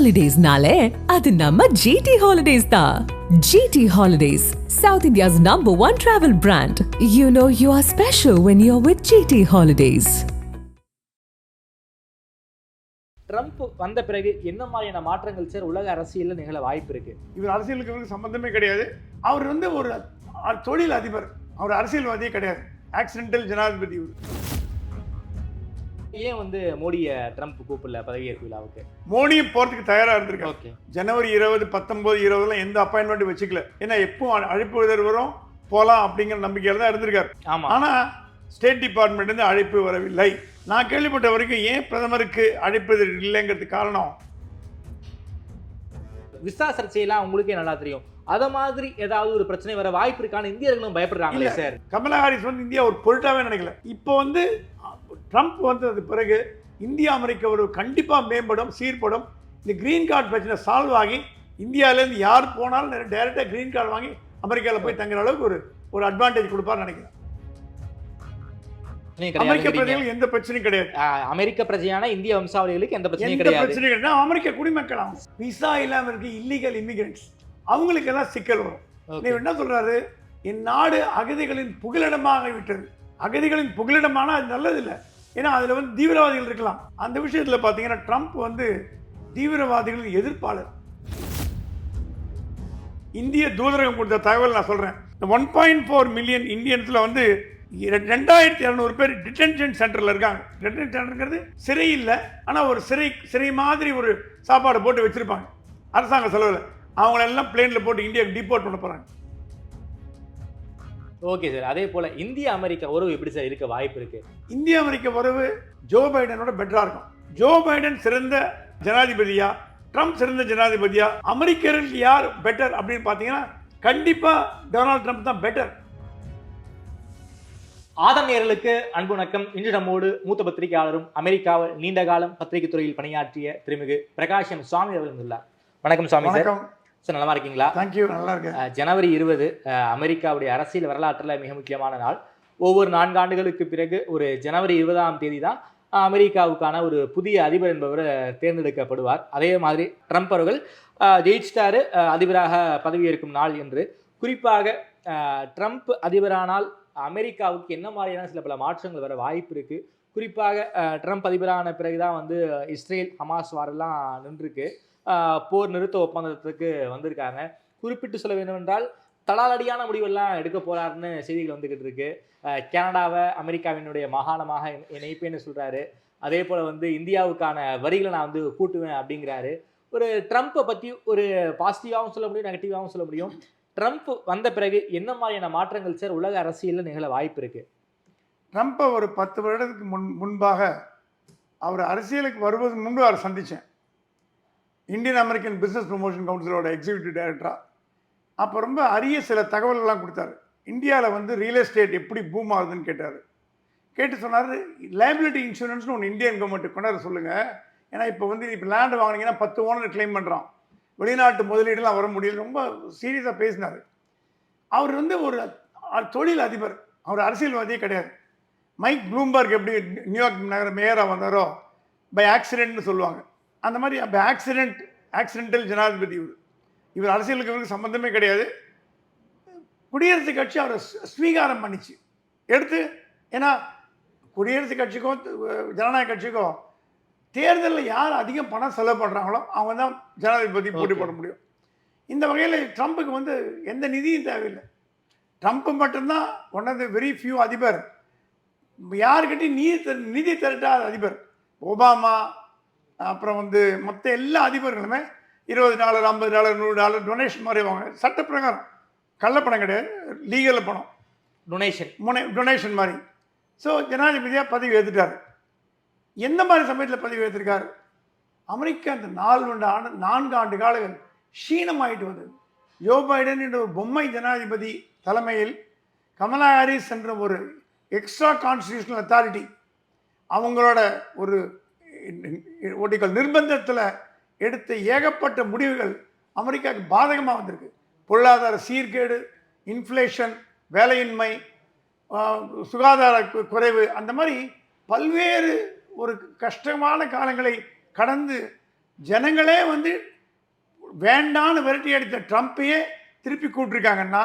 ஹாலிடேஸ்னாலே அது நம்ம ஜிடி ஹாலிடேஸ் தான் GT holidays south India's number one travel brand you know you are special when you are with GT holidays Trump வந்த பிறகு என்ன மாதிரியான மாற்றங்கள் சார் உலக அரசியல்ல நிகழ வாய்ப்பு இருக்கு? இவர் அரசியலுக்கு இவருக்கு சம்பந்தமே கிடையாது. அவர் வந்து ஒரு தொழில் அதிபர் அவர் அரசியல்வாதியே கிடையாது. ஆக்சிடென்டல் ஜனாதிபதி ஏன் வந்து மோடியை ட்ரம்ப் கூப்பிடல பதவியேற்பு விழாவுக்கு? மோடியும் போறதுக்கு தயாரா இருந்திருக்காரு. ஓகே. ஜனவரி இருபது பத்தொன்பது இருபதுல எந்த அப்பாயின்மெண்ட் வச்சுக்கல. ஏன்னா எப்பவும் அழ- அழைப்பு வரும் போலாம் அப்படிங்கிற நம்பிக்கையில தான் இருந்திருக்காரு. ஆமா. ஆனா ஸ்டேட் டிபார்ட்மெண்ட் இருந்து அழைப்பு வரவில்லை. நான் கேள்விப்பட்ட வரைக்கும் ஏன் பிரதமருக்கு அழைப்பு இல்லைங்கிறதுக்கு காரணம்? விசா சர்ச்சையெல்லாம் உங்களுக்கே நல்லா தெரியும். அத மாதிரி ஏதாவது ஒரு பிரச்சனை வர வாய்ப்பு இருக்கான்னு இந்தியர்களும் பயப்படுறாங்களே. சார். கமலா ஹாரிஸ் வந்து இந்தியா ஒரு பொருட்டாவே நினைக்கல. இப்போ வந்து ட்ரம்ப் வந்தது பிறகு இந்தியா அமெரிக்கா ஒரு கண்டிப்பாக மேம்படும் சீர்படும். இந்த கிரீன் கார்டு பிரச்சனை சால்வ் ஆகி இந்தியாவிலேருந்து யார் போனாலும் டைரெக்டாக கிரீன் கார்டு வாங்கி அமெரிக்காவில் போய் தங்குற அளவுக்கு ஒரு ஒரு அட்வான்டேஜ் கொடுப்பார்னு நினைக்கிறேன். அமெரிக்க பிரஜைகள் எந்த பிரச்சனையும் கிடையாது. அமெரிக்க பிரஜையான இந்திய வம்சாவளிகளுக்கு எந்த பிரச்சனையும் கிடையாது. பிரச்சனையும் கிடையாது. அமெரிக்க குடிமக்கள் அவங்க. விசா இல்லாமல் இருக்க இல்லீகல் இமிகிரண்ட்ஸ் அவங்களுக்கு எல்லாம் சிக்கல் வரும். நீ என்ன சொல்றாரு? என் நாடு அகதிகளின் புகலிடமாக விட்டது. அகதிகளின் புகலிடமானா அது நல்லதில்லை. ஏன்னா அதில் வந்து தீவிரவாதிகள் இருக்கலாம். அந்த விஷயத்தில் பார்த்தீங்கன்னா ட்ரம்ப் வந்து தீவிரவாதிகளின் எதிர்ப்பாளர். இந்திய தூதரகம் கொடுத்த தகவல் நான் சொல்கிறேன் இந்த ஒன் பாயிண்ட் ஃபோர் மில்லியன் இந்தியன்ஸில் வந்து ரெண்டாயிரத்தி இரநூறு பேர் டிடென்ஷன் சென்டரில் இருக்காங்க. டிடென்ஷன் சென்டருங்கிறது சிறை இல்லை ஆனால் ஒரு சிறை சிறை மாதிரி ஒரு சாப்பாடு போட்டு வச்சுருப்பாங்க. அரசாங்க செலவில். அவங்களெல்லாம் பிளேனில் போட்டு இந்தியாவுக்கு டிபோர்ட் பண்ண போகிறாங்க ஓகே சார். அதே போல இந்திய அமெரிக்கா உறவு எப்படி சார் இருக்க வாய்ப்பு இருக்கு? இந்திய அமெரிக்க உறவு ஜோ பைடனோட பெட்டரா இருக்கும். ஜோ பைடன் சிறந்த ஜனாதிபதியா? ட்ரம்ப் சிறந்த ஜனாதிபதியா? அமெரிக்கர்கள் யார் பெட்டர் அப்படின்னு பார்த்தீங்கன்னா கண்டிப்பா டொனால்ட் ட்ரம்ப் தான் பெட்டர் ஆதம் நேயர்களுக்கு அன்பு வணக்கம். இன்று நம்மோடு மூத்த பத்திரிகையாளரும் அமெரிக்காவில் நீண்ட காலம் பத்திரிகை துறையில் பணியாற்றிய திருமிகு பிரகாஷம் சுவாமி அவர்கள் வணக்கம் சுவாமி சார். வணக்கம். சார் நலமா இருக்கீங்களா? தேங்க்யூ நல்லா இருக்கேன். ஜனவரி இருபது அமெரிக்காவுடைய அரசியல் வரலாற்றில் மிக முக்கியமான நாள். ஒவ்வொரு நான்கு ஆண்டுகளுக்கு பிறகு ஒரு ஜனவரி இருபதாம் தேதி தான் அமெரிக்காவுக்கான ஒரு புதிய அதிபர் என்பவர் தேர்ந்தெடுக்கப்படுவார். அதே மாதிரி ட்ரம்ப் அவர்கள் ஜெயிச்சிட்டாரு அதிபராக பதவியேற்கும் நாள் என்று. குறிப்பாக ட்ரம்ப் அதிபரானால் அமெரிக்காவுக்கு என்ன மாதிரியான சில பல மாற்றங்கள் வர வாய்ப்பு இருக்கு? குறிப்பாக ட்ரம்ப் அதிபரான பிறகுதான் வந்து இஸ்ரேல் ஹமாஸ் வாரெல்லாம் நின்றுருக்கு. போர் நிறுத்த ஒப்பந்தத்துக்கு வந்திருக்காங்க. குறிப்பிட்டு சொல்ல வேண்டுமென்றால் தலாலடியான முடிவெல்லாம் எடுக்க போறாருன்னு செய்திகள் வந்துகிட்டு இருக்கு. கனடாவை அமெரிக்காவினுடைய மாகாணமாக இணைப்பேன்னு சொல்றாரு. அதே போல் வந்து இந்தியாவுக்கான வரிகளை நான் வந்து கூட்டுவேன் அப்படிங்கிறாரு. ஒரு ட்ரம்ப்பை பற்றி ஒரு பாசிட்டிவாகவும் சொல்ல முடியும் நெகட்டிவாகவும் சொல்ல முடியும். ட்ரம்ப் வந்த பிறகு என்ன மாதிரியான மாற்றங்கள் சார் உலக அரசியலில் நிகழ வாய்ப்பு இருக்குது ட்ரம்ப்பை ஒரு பத்து வருடத்துக்கு முன் முன்பாக அவர் அரசியலுக்கு வருவதற்கு முன்பு அவர் சந்தித்தேன் இந்தியன் அமெரிக்கன் பிஸ்னஸ் ப்ரொமோஷன் கவுன்சிலோட எக்ஸிக்யூட்டிவ் டைரக்டராக அப்போ ரொம்ப அரிய சில தகவல்கள்லாம் கொடுத்தாரு. இந்தியாவில் வந்து ரியல் எஸ்டேட் எப்படி பூம் ஆகுதுன்னு கேட்டார். கேட்டு சொன்னார் லைபிலிட்டி இன்சூரன்ஸ்னு ஒன்று இந்தியன் கவர்மெண்ட் கொண்டாட சொல்லுங்கள் ஏன்னா இப்போ வந்து இப்போ லேண்டு வாங்கினீங்கன்னா பத்து ஓனர் கிளைம் பண்ணுறான் வெளிநாட்டு முதலீடுலாம் வர முடியல. ரொம்ப சீரியஸாக பேசினார். அவர் வந்து ஒரு தொழில் அதிபர் அவர் அரசியல்வாதியே கிடையாது. மைக் ப்ளூம்பர்க் எப்படி நியூயார்க் நகர மேயராக வந்தாரோ பை ஆக்சிடென்ட்னு சொல்லுவாங்க. அந்த மாதிரி பை ஆக்சிடென்ட் ஆக்சிடென்டல் ஜனாதிபதி இவர். இவர் அரசியலுக்கு இவருக்கு சம்மந்தமே கிடையாது. குடியரசுக் கட்சி அவரை ஸ்வீ- ஸ்வீகாரம் பண்ணிச்சு. எடுத்து ஏன்னா குடியரசுக் கட்சிக்கும் ஜனநாயக கட்சிக்கும் தேர்தலில் யார் அதிகம் பணம் செலவு பண்ணுறாங்களோ அவங்க தான் ஜனாதிபதி போட்டி. போட முடியும். இந்த வகையில் ட்ரம்ப்புக்கு வந்து எந்த நிதியும் தேவையில்லை. ட்ரம்ப் மட்டும்தான் one of the very few அதிபர். யாருக்கிட்டையும் நிதி நிதி திரட்டாத அதிபர். ஒபாமா அப்புறம் வந்து மற்ற எல்லா அதிபர்களுமே இருபது டாலர் ஐம்பது டாலர் நூறு டாலர் டொனேஷன் மாதிரி வாங்க சட்ட பிரகாரம். கள்ளப்பணம் கிடையாது. லீகலில் பணம். டொனேஷன் முனை டொனேஷன் மாதிரி. ஸோ ஜனாதிபதியாக பதவி ஏற்றுட்டார் எந்த மாதிரி சமயத்தில் பதவி ஏற்றிருக்கார் அமெரிக்கா அந்த நாலு ஆண்டு நான்கு ஆண்டு காலங்கள் க்ஷீணமாயிட்டு வந்தது. ஜோ பைடன் என்ற ஒரு பொம்மை ஜனாதிபதி தலைமையில் கமலா ஹாரிஸ் என்ற ஒரு எக்ஸ்ட்ரா கான்ஸ்டியூஷனல் அத்தாரிட்டி அவங்களோட ஒரு ஒட்டிகள் நிர்பந்தத்தில் எடுத்த ஏகப்பட்ட முடிவுகள் அமெரிக்காவுக்கு பாதகமாக வந்திருக்கு. பொருளாதார சீர்கேடு இன்ஃப்ளேஷன் வேலையின்மை சுகாதார குறைவு அந்த மாதிரி பல்வேறு ஒரு கஷ்டமான காலங்களை கடந்து ஜனங்களே வந்து வேண்டான்னு விரட்டி அடித்த ட்ரம்ப்பையே திருப்பி கூப்பிட்ருக்காங்கன்னா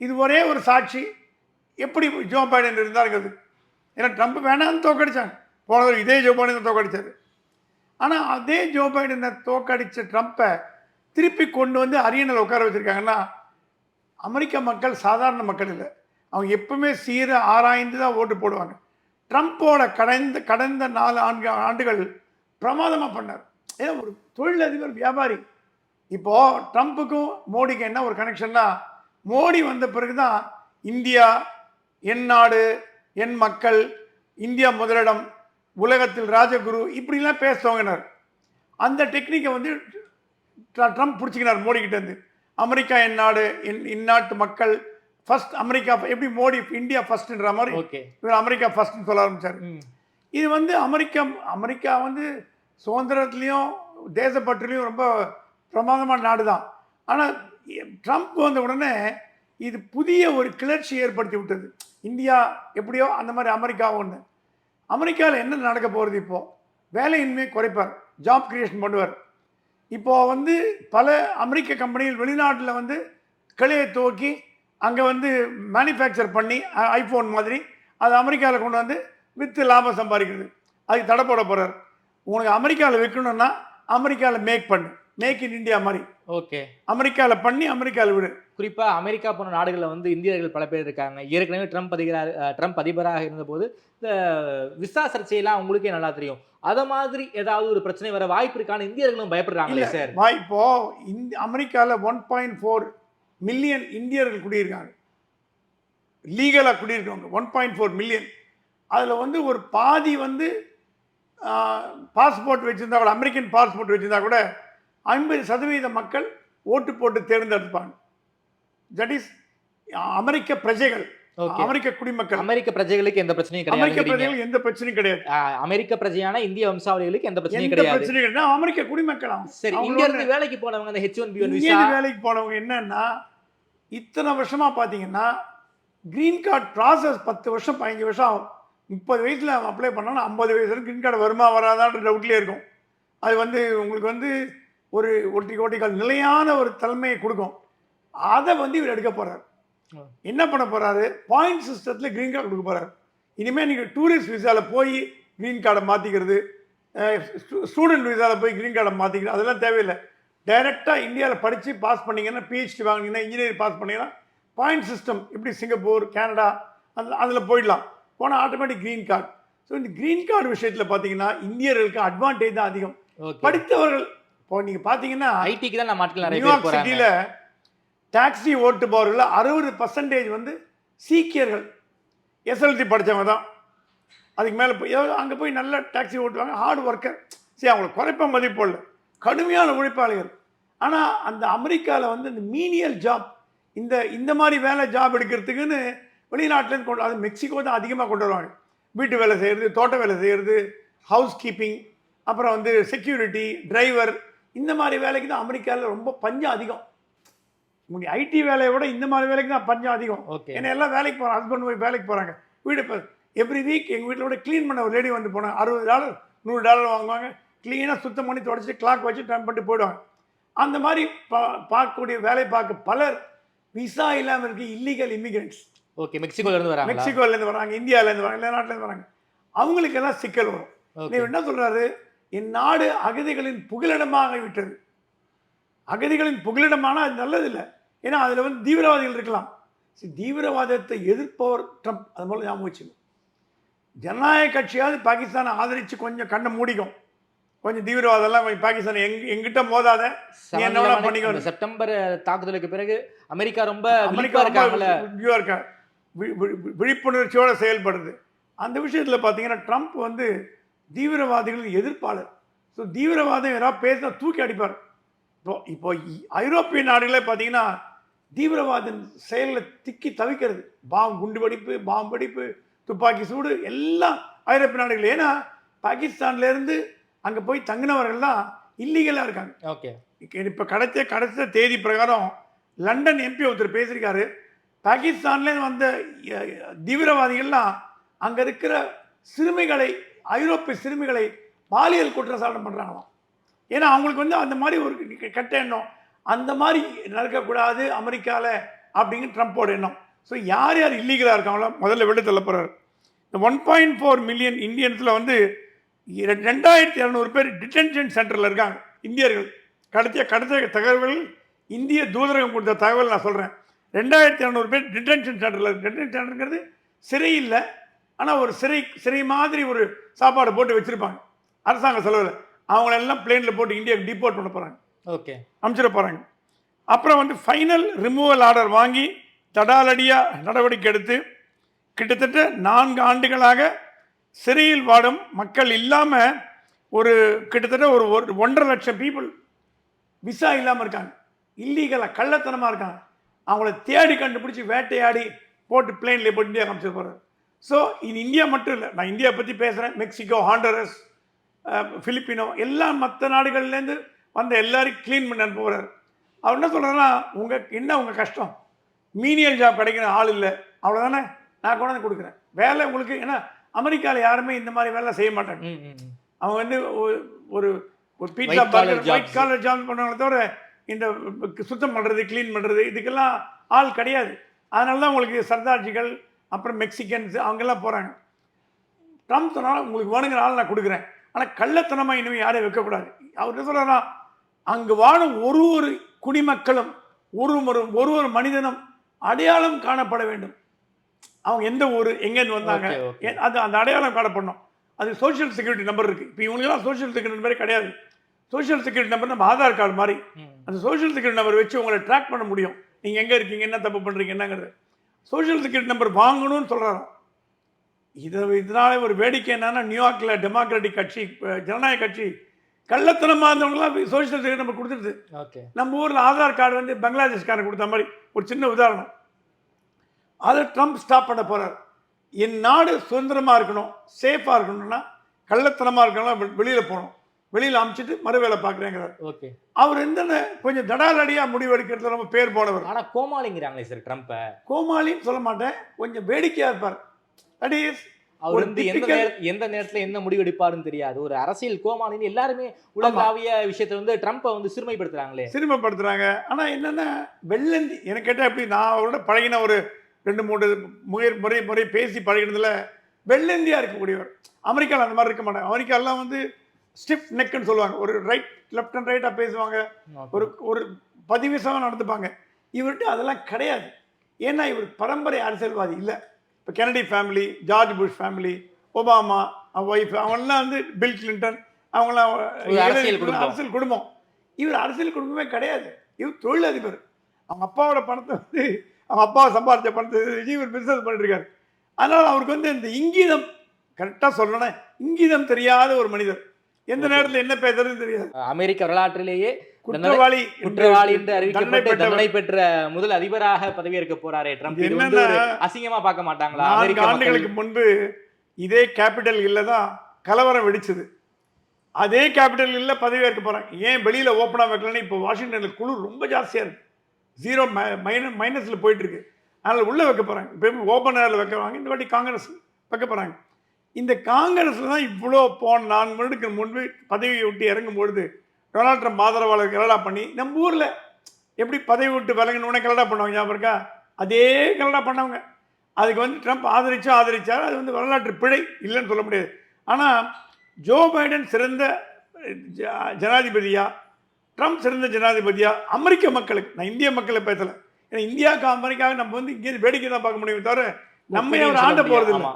இது ஒரே ஒரு சாட்சி. எப்படி ஜோ பைடன் இருந்தாருங்கிறது ஏன்னா ட்ரம்ப் வேணான்னு தோக்கடிச்சாங்க போனவர் இதே ஜோ பைடன் தோக்கடித்தார் ஆனால் அதே ஜோ பைடனை தோக்கடித்த ட்ரம்ப்பை திருப்பி கொண்டு வந்து அரியணையில் உட்கார வச்சுருக்காங்கன்னா அமெரிக்க மக்கள் சாதாரண மக்கள் இல்லை. அவங்க எப்பவுமே சீர ஆராய்ந்து தான் ஓட்டு போடுவாங்க. ட்ரம்ப்போட கடந்த கடந்த நாலு ஆண்டு ஆண்டுகள் பிரமாதமாக பண்ணார். ஏன்னா ஒரு தொழிலதிபர் வியாபாரி. இப்போது ட்ரம்ப்புக்கும் மோடிக்கும் என்ன ஒரு கனெக்ஷன்னா மோடி வந்த பிறகு தான் இந்தியா என் நாடு என் மக்கள் இந்தியா முதலிடம் உலகத்தில் ராஜகுரு இப்படிலாம் பேசுவாங்கனார் அந்த டெக்னிக்கை வந்து ட்ர- ட்ரம்ப் பிடிச்சிக்கினார் மோடி கிட்ட இருந்து. அமெரிக்கா என் நாடு என் இந்நாட்டு மக்கள் ஃபர்ஸ்ட் அமெரிக்கா எப்படி மோடி இந்தியா ஃபர்ஸ்ட்ன்ற மாதிரி இவர் அமெரிக்கா ஃபர்ஸ்ட்னு சொல்ல ஆரம்பிச்சார். ம். இது வந்து அமெரிக்கா அமெரிக்கா வந்து சுதந்திரத்துலேயும் தேசப்பற்றுலையும் ரொம்ப பிரமாதமான நாடு தான் ஆனால் ட்ரம்ப் வந்த உடனே இது புதிய ஒரு கிளர்ச்சி ஏற்படுத்தி விட்டது. இந்தியா எப்படியோ அந்த மாதிரி அமெரிக்கா ஒன்று அமெரிக்காவில் என்ன நடக்க போகிறது இப்போது வேலையின்மை குறைப்பார். ஜாப் க்ரியேஷன் பண்ணுவார். இப்போது வந்து பல அமெரிக்க கம்பெனிகள் வெளிநாட்டில் வந்து கிளையை துவக்கி அங்கே வந்து மேனுஃபேக்சர் பண்ணி ஐஃபோன் மாதிரி அது அமெரிக்காவில் கொண்டு வந்து விற்று லாபம் சம்பாதிக்கிறது. அதுக்கு தடை போட போகிறார் உனக்கு அமெரிக்காவில் விற்கணும்னா அமெரிக்காவில் மேக் பண்ணு. மேக் இன் இந்தியா மாதிரி ஓகே அமெரிக்காவில் பண்ணி அமெரிக்காவில் விடு. குறிப்பா அமெரிக்கா போன்ற நாடுகளில் வந்து இந்தியர்கள் பல பேர் இருக்காங்க. ஏற்கனவே ட்ரம்ப் அதிகார ட்ரம்ப் அதிபராக இருந்தபோது இந்த விசா சர்ச்சையெல்லாம் உங்களுக்கே நல்லா தெரியும். அத மாதிரி ஏதாவது ஒரு பிரச்சனை வர வாய்ப்பு இருக்கான்னு இந்தியர்களும் பயப்படுறாங்களே சார்? வா இப்போ இந்த அமெரிக்காவில் ஒன் பாயிண்ட் ஃபோர் மில்லியன் இந்தியர்கள் குடியிருக்காங்க. லீகலாக குடியிருக்கவங்க ஒன் பாயிண்ட் ஃபோர் மில்லியன் அதில் வந்து ஒரு பாதி வந்து பாஸ்போர்ட் வச்சுருந்தா கூட அமெரிக்கன் பாஸ்போர்ட் வச்சுருந்தா கூட ஐம்பது சதவீத மக்கள் ஓட்டு போட்டு தேர்ந்தெடுப்பாங்க. தட் இஸ் அமெரிக்க பிரஜைகள் அமெரிக்க குடிமக்கள். அமெரிக்க பிரஜைகளுக்கு எந்த பிரச்சனையும் அமெரிக்க கிடையாது பிரஜைகள் எந்த பிரச்சனையும் கிடையாது. அமெரிக்க பிரஜையான இந்திய வம்சாவளிகளுக்கு எந்த பிரச்சனையும் கிடையாது. பிரச்சனையும் கிடையாது. அமெரிக்க குடிமக்கள். சரி இங்க இருந்து வேலைக்கு போனவங்க அந்த ஹெச் ஒன் பி ஒன் வேலைக்கு போனவங்க என்னன்னா இத்தனை வருஷமா பார்த்தீங்கன்னா கிரீன் கார்டு ப்ராசஸ் பத்து வருஷம் பதினஞ்சு வருஷம் ஆகும். முப்பது வயசில் அப்ளை பண்ணோன்னா ஐம்பது வயசு வரைக்கும் கிரீன் கார்டு வருமா வராதான்ற டவுட்லேயே இருக்கும். அது வந்து உங்களுக்கு வந்து ஒரு ஒட்டி கோட்டிக்கால் நிலையான ஒரு தலைமையை கொடுக்கும். அதை வந்து இவர் எடுக்க போறார். ஆ. என்ன பண்ண போறாரு? பாயிண்ட் சிஸ்டத்தில் கிரீன் கார்டு கொடுக்க போறாரு. இனிமேல் நீங்கள் டூரிஸ்ட் விசாவில் போய் கிரீன் கார்டை மாற்றிக்கிறது ஸ்டூடெண்ட் விசாவில் போய் கிரீன் கார்டை மாற்றிக்கிறது அதெல்லாம் தேவையில்லை. டைரெக்டாக இந்தியாவில் படித்து பாஸ் பண்ணீங்கன்னா பிஹெச்டி வாங்கினீங்கன்னா இன்ஜினியரிங் பாஸ் பண்ணீங்கன்னா பாயிண்ட் சிஸ்டம் இப்படி சிங்கப்பூர் கனடா அந்த அதில் போயிடலாம். போனால் ஆட்டோமேட்டிக் க்ரீன் கார்டு ஸோ இந்த க்ரீன் கார்டு விஷயத்தில் பார்த்தீங்கன்னா இந்தியர்களுக்கு அட்வான்டேஜ் தான் அதிகம். படித்தவர்கள் இப்போ நீங்கள் பார்த்தீங்கன்னா ஐடிக்கு தான் நம்ம ஆட்கள் நிறைய பேர் சிட்டியில் டாக்ஸி ஓட்டுபவர்கள் அறுபது பர்சன்டேஜ் வந்து சீக்கியர்கள் எஸ்எல்சி படித்தவங்க தான். அதுக்கு மேலே போய் அங்கே போய் நல்ல டாக்ஸி ஓட்டுவாங்க ஹார்ட் ஒர்க்கர் சரி அவங்களை குறைப்ப மதிப்பு இல்லை. கடுமையான உழைப்பாளிகள். ஆனால் அந்த அமெரிக்காவில் வந்து இந்த மீனியல் ஜாப் இந்த இந்த மாதிரி வேலை ஜாப் எடுக்கிறதுக்குன்னு வெளிநாட்டிலேருந்து கொண்டு அது மெக்சிகோ தான் அதிகமாக கொண்டு வருவாங்க. வீட்டு வேலை செய்கிறது தோட்ட வேலை செய்கிறது ஹவுஸ் கீப்பிங் அப்புறம் வந்து செக்யூரிட்டி டிரைவர் இந்த மாதிரி வேலைக்கு தான் அமெரிக்காவில் ரொம்ப பஞ்சம் அதிகம். முடி ஐடி வேலையை விட இந்த மாதிரி வேலைக்கு தான் பஞ்சம் அதிகம். ஏன்னா எல்லாம் வேலைக்கு போகிறாங்க ஹஸ்பண்ட் போய் வேலைக்கு போகிறாங்க வீடு இப்போ எவ்ரி வீக் எங்கள் வீட்டில் கூட க்ளீன் பண்ண ஒரு லேடி வந்து போனாங்க அறுபது டாலர் நூறு டாலர் வாங்குவாங்க. க்ளீனாக சுத்தம் பண்ணி தொடச்சிட்டு கிளாக் வச்சு டைம் பண்ணிட்டு போயிடுவாங்க. அந்த மாதிரி பா பார்க்கக்கூடிய வேலை பார்க்க பலர் விசா இல்லாமல் இருக்க இல்லீகல் இமிகிரண்ட்ஸ் ஓகே மெக்சிகோல இருந்து வராங்களா? மெக்சிகோலேருந்து வராங்க இந்தியாவிலேருந்து வராங்க எல்லா நாட்டிலேருந்து வராங்க. அவங்களுக்கு எல்லாம் சிக்கல் வரும். இவர் என்ன சொல்றாரு? என் நாடு அகதிகளின் புகலிடமாக விட்டது. அகதிகளின் புகலிடமானா அது நல்லதில்லை. ஏன்னா அதில் வந்து தீவிரவாதிகள் இருக்கலாம். சரி, தீவிரவாதத்தை எதிர்ப்பவர் ட்ரம்ப். அது போல ஞாபகம் வச்சுக்கணும் ஜனநாயக கட்சியாவது பாகிஸ்தானை ஆதரித்து கொஞ்சம் கண்ணை மூடிக்கும். கொஞ்சம் தீவிரவாதம்லாம் பாகிஸ்தான் எங் எங்கிட்ட மோதாத. என்ன பண்ணிக்கோ. செப்டம்பர் தாக்குதலுக்கு பிறகு அமெரிக்கா ரொம்ப அமெரிக்கா இருக்கா. விழிப்புணர்ச்சியோட செயல்படுது. அந்த விஷயத்தில் பார்த்தீங்கன்னா ட்ரம்ப் வந்து தீவிரவாதிகளின் எதிர்ப்பாளர். ஸோ தீவிரவாதம் யாராவது பேசினா தூக்கி அடிப்பார். இப்போ இப்போ ஐரோப்பிய நாடுகளே பார்த்தீங்கன்னா தீவிரவாத செயலில் திக்கி தவிக்கிறது. பாம் குண்டு வெடிப்பு பாம் வெடிப்பு துப்பாக்கி சூடு எல்லாம் ஐரோப்பிய நாடுகள். ஏன்னா பாகிஸ்தான்லேருந்து அங்கே போய் தங்கினவர்கள் தான் இல்லீகலாக இருக்காங்க. ஓகே. இப்போ கிடைச்ச கிடைச்ச தேதி பிரகாரம் லண்டன் எம்பி ஒருத்தர் பேசியிருக்காரு. பாகிஸ்தான்லேருந்து வந்த தீவிரவாதிகள்லாம் அங்கே இருக்கிற சிறுமிகளை ஐரோப்பிய சிறுமிகளை பாலியல் குற்றச்சாட்டம் பண்ணுறாங்களாம் ஏன்னா அவங்களுக்கு வந்து அந்த மாதிரி ஒரு கெட்ட எண்ணம் அந்த மாதிரி நடக்கக்கூடாது அமெரிக்காவில் அப்படிங்கிற ட்ரம்ப்போட எண்ணம். ஸோ யார் யார் இல்லீகலாக இருக்காங்களோ முதல்ல வெளில தள்ள போகிறார் இந்த ஒன் பாயிண்ட் ஃபோர் மில்லியன் இந்தியன்ஸில் வந்து ரெண்டாயிரத்தி இரநூறு பேர் டிடென்ஷன் சென்டரில் இருக்காங்க இந்தியர்கள். கடத்திய கடத்திய தகவல்கள் இந்திய தூதரகம் கொடுத்த தகவல் நான் சொல்கிறேன் ரெண்டாயிரத்தி இரநூறு பேர் டிடென்ஷன் சென்டரில் டிடென்ஷன் சென்டருங்கிறது சிறையில் ஆனால் ஒரு சிறை சிறை மாதிரி ஒரு சாப்பாடு போட்டு வச்சுருப்பாங்க. அரசாங்க செலவில் அவங்களெல்லாம் பிளேனில் போட்டு இந்தியாவுக்கு டிபோர்ட் பண்ண போகிறாங்க ஓகே. அமைச்சிட போகிறாங்க அப்புறம் வந்து ஃபைனல் ரிமூவல் ஆர்டர் வாங்கி தடாலடியாக நடவடிக்கை எடுத்து கிட்டத்தட்ட நான்கு ஆண்டுகளாக சிறையில் வாடும் மக்கள் இல்லாமல் ஒரு கிட்டத்தட்ட ஒரு ஒரு ஒன்றரை லட்சம் பீப்புள் விசா இல்லாமல் இருக்காங்க. இல்லீகலாக கள்ளத்தனமாக இருக்காங்க. அவங்கள தேடி கண்டுபிடிச்சி வேட்டையாடி போட்டு பிளேனில் போட்டு இந்தியா காமிச்சு போகிறார் ஸோ இது இந்தியா மட்டும் இல்லை. நான் இந்தியா பற்றி பேசுகிறேன் மெக்சிகோ ஹாண்டரஸ் பிலிப்பினோ எல்லா மற்ற நாடுகள்லேருந்து வந்த எல்லாரையும் க்ளீன் பண்ணி அனுப்புகிறார் அவர் என்ன சொல்கிறாருன்னா உங்கள் என்ன உங்கள் கஷ்டம்? மீனியல் ஜாப் கிடைக்கிற ஆள் இல்லை. அவ்வளோதானே நான் கொண்டாந்து கொடுக்குறேன். வேலை உங்களுக்கு ஏன்னா அமெரிக்காவில் யாருமே இந்த மாதிரி வேலை செய்ய மாட்டாங்க. அவங்க வந்து ஒரு- ஒரு pizza burger white. Collar job பண்ணுவாங்களே தவிர இந்த சுத்தம் பண்ணுறது க்ளீன் பண்ணுறது இதுக்கெல்லாம் ஆள் கிடையாது. அதனால தான் உங்களுக்கு சர்தார்ஜிகள் அப்புறம் மெக்சிகன்ஸ் அவங்கெல்லாம் போகிறாங்க ட்ரம்ப் சொன்னால் உங்களுக்கு வேணுங்கிற ஆள் நான் கொடுக்குறேன். ஆனால் கள்ளத்தனமாக இனிமேல் யாரையும் வைக்கக்கூடாது. அவர் என்ன சொல்கிறாரா அங்கே வாழும் ஒரு ஒரு குடிமக்களும் ஒரு ஒரு ஒரு ஒரு மனிதனும் அடையாளம் காணப்பட வேண்டும். அவங்க எந்த ஊர் எங்கேருந்து வந்தாங்க அது அந்த அடையாளம் காணப்படணும். அது சோஷியல் செக்யூரிட்டி நம்பர் இருக்குது இப்போ இவங்களுக்குலாம் சோஷியல் செக்யூரிட்டி நம்பரே கிடையாது. சோஷியல் செக்யூரிட்டி நம்பர் நம்ம ஆதார் கார்டு மாதிரி. அந்த சோஷியல் செக்யூரிட்டி நம்பர் வச்சு உங்களை ட்ராக் பண்ண முடியும். நீங்கள் எங்கே இருக்கீங்க என்ன தப்பு பண்ணுறீங்க என்னங்கிறது. சோஷியல் செக்யூரிட்டி நம்பர் வாங்கணும்னு சொல்கிறாராம் இதை இதனால ஒரு வேடிக்கை என்னன்னா நியூயார்க்கில் டெமோக்ராட்டிக் கட்சி ஜனநாயக கட்சி கள்ளத்தனமாக இருந்தவங்களாம் சோஷியல் செக்யூரிட்டி நம்பர் கொடுத்துருது. ஓகே. நம்ம ஊரில் ஆதார் கார்டு வந்து பங்களாதேஷ்காரன் கொடுத்த மாதிரி ஒரு சின்ன உதாரணம். அதை ட்ரம்ப் ஸ்டாப் பண்ண போகிறார் என் நாடு சுதந்திரமாக இருக்கணும் சேஃபாக இருக்கணும்னா கள்ளத்தனமாக இருக்கணும் வெளியில் போகணும். வெளியில் அமுச்சிட்டு மறு வேலை பார்க்குறேங்கிறார். ஓகே. அவர் எந்த கொஞ்சம் தடாலடியாக முடிவெடுக்கிறதுல ரொம்ப பேர் போனவர் ஆனா கோமாளிங்கிறாங்களே சார் ட்ரம்ப்ப. கோமாளின்னு சொல்ல மாட்டேன். கொஞ்சம் வேடிக்கையாக இருப்பார். தட் இஸ் அவர் வந்து எந்த எந்த நேரத்துல என்ன முடிவு எடுப்பாருன்னு தெரியாது. ஒரு அரசியல் கோமாளின்னு எல்லாருமே உலகளாவிய விஷயத்தை வந்து ட்ரம்ப்பை வந்து சிறுமைப்படுத்துறாங்களே. சிறுமைப்படுத்துகிறாங்க ஆனால் என்னென்னா வெள்ளந்தி எனக்கு கேட்டால் எப்படி நான் அவரோட பழகின ஒரு ரெண்டு மூணு முறை முறை முறை பேசி பழகினதுல வெள்ளந்தியாக இருக்கக்கூடியவர். அமெரிக்காவில் அந்த மாதிரி இருக்க மாட்டாங்க. அமெரிக்காலாம் வந்து ஸ்டிஃப் நெக்குன்னு சொல்லுவாங்க. ஒரு ரைட் லெஃப்ட் அண்ட் ரைட்டாக பேசுவாங்க. ஒரு ஒரு பதிவிசமாக நடந்துப்பாங்க. இவர்கிட்ட அதெல்லாம் கிடையாது. ஏன்னா இவர் பரம்பரை அரசியல்வாதி இல்லை. இப்போ Kennedy family George Bush family Obama wife அவங்கெல்லாம் வந்து பில் கிளின்டன் அவங்களாம் அரசியல் குடும்பம். இவர் அரசியல் குடும்பமே கிடையாது. இவர் தொழிலதிபர். அவங்க அப்பாவோட பணத்தை வந்து அவங்க அப்பா சம்பாதிச்ச பணத்தை இவர் பிஸ்னஸ் பண்ணிட்டு இருக்காரு அதனால் அவருக்கு வந்து இந்த இங்கீதம் கரெக்டாக சொல்லணும் இங்கீதம் தெரியாத ஒரு மனிதர். எந்த நேரத்தில் என்ன பேசுறதுன்னு தெரியாது. அமெரிக்க வரலாற்றிலேயே குற்றவாளி குற்றவாளி என்று அறிவிக்கப்பட்டு. தண்டனை பெற்ற முதல் அதிபராக பதவியேற்க போறாரே ட்ரம்ப். இது அசிங்கமா பார்க்க மாட்டாங்களா? அமெரிக்க ஆண்டுகளுக்கு முன்பு இதே கேபிட்டல் இல்ல தான் கலவரம் வெடிச்சது. அதே கேபிட்டல் இல்ல பதவியேற்க போறாங்க. ஏன் வெளியில ஓப்பனா வைக்கலன்னு இப்போ வாஷிங்டன்ல குளிர் ரொம்ப ஜாஸ்தியா இருக்கு. ஜீரோ மைனஸ் மைனஸ்ல போயிட்டு இருக்கு. அதனால உள்ள வைக்க போறாங்க. இப்போ ஓப்பன் ஏர்ல வைக்கிறாங்க இந்த வாட்டி காங்கிரஸ் வைக்க போறாங்க. இந்த காங்கிரஸ்ல தான் இவ்வளோ போன நான்கு வருடத்துக்கு முன்பு பதவியை விட்டு இறங்கும் பொழுது டொனால்ட் ட்ரம்ப் ஆதரவாளர் கலடா பண்ணி நம்ம ஊர்ல எப்படி பதவி விட்டு விலகணுன்னே கலடா பண்ணுவாங்க ஞாபகம் இருக்கா? அதே கலடா பண்ணவங்க. அதுக்கு வந்து ட்ரம்ப் ஆதரிச்சா ஆதரிச்சார். அது வந்து வரலாற்று பிழை இல்லைன்னு சொல்ல முடியாது. ஆனால் ஜோ பைடன் சிறந்த ஜனாதிபதியா? ட்ரம்ப் சிறந்த ஜனாதிபதியா? அமெரிக்க மக்களுக்கு. நான் இந்திய மக்களை பேசலை. ஏன்னா இந்தியாவுக்கு அமெரிக்காவுக்கு நம்ம வந்து இங்கே வேடிக்கை தான் பார்க்க முடியும் தவிர நம்ம அவர் ஆண்ட போகிறது இல்லை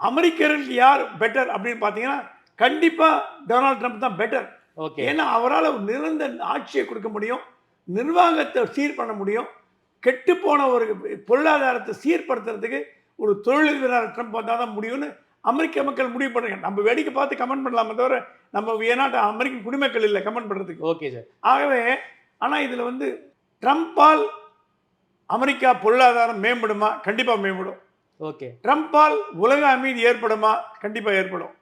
ஆமா. அமெரிக்கர்களுக்கு யார் பெட்டர் அப்படின்னு பார்த்தீங்கன்னா கண்டிப்பாக டொனால்ட் ட்ரம்ப் தான் பெட்டர் ஓகே ஏன்னா அவரால் ஒரு நிரந்த ஆட்சியை கொடுக்க முடியும் நிர்வாகத்தை சீர் பண்ண முடியும் கெட்டுப்போன ஒரு பொருளாதாரத்தை சீர்படுத்துறதுக்கு ஒரு தொழிலதிபராக ட்ரம்ப் வந்தால் தான் முடியும்னு அமெரிக்க மக்கள் முடிவு பண்ணுறாங்க நம்ம வேடிக்கை பார்த்து கமெண்ட் பண்ணலாமே தவிர நம்ம ஏன்னாட்ட அமெரிக்க குடிமக்கள் இல்லை கமெண்ட் பண்ணுறதுக்கு ஓகே சார் ஆகவே ஆனால் இதில் வந்து ட்ரம்ப்பால் அமெரிக்கா பொருளாதாரம் மேம்படுமா? கண்டிப்பாக மேம்படும். ஓகே. ட்ரம்ப்பால் உலக அமைதி ஏற்படுமா? கண்டிப்பாக ஏற்படும்.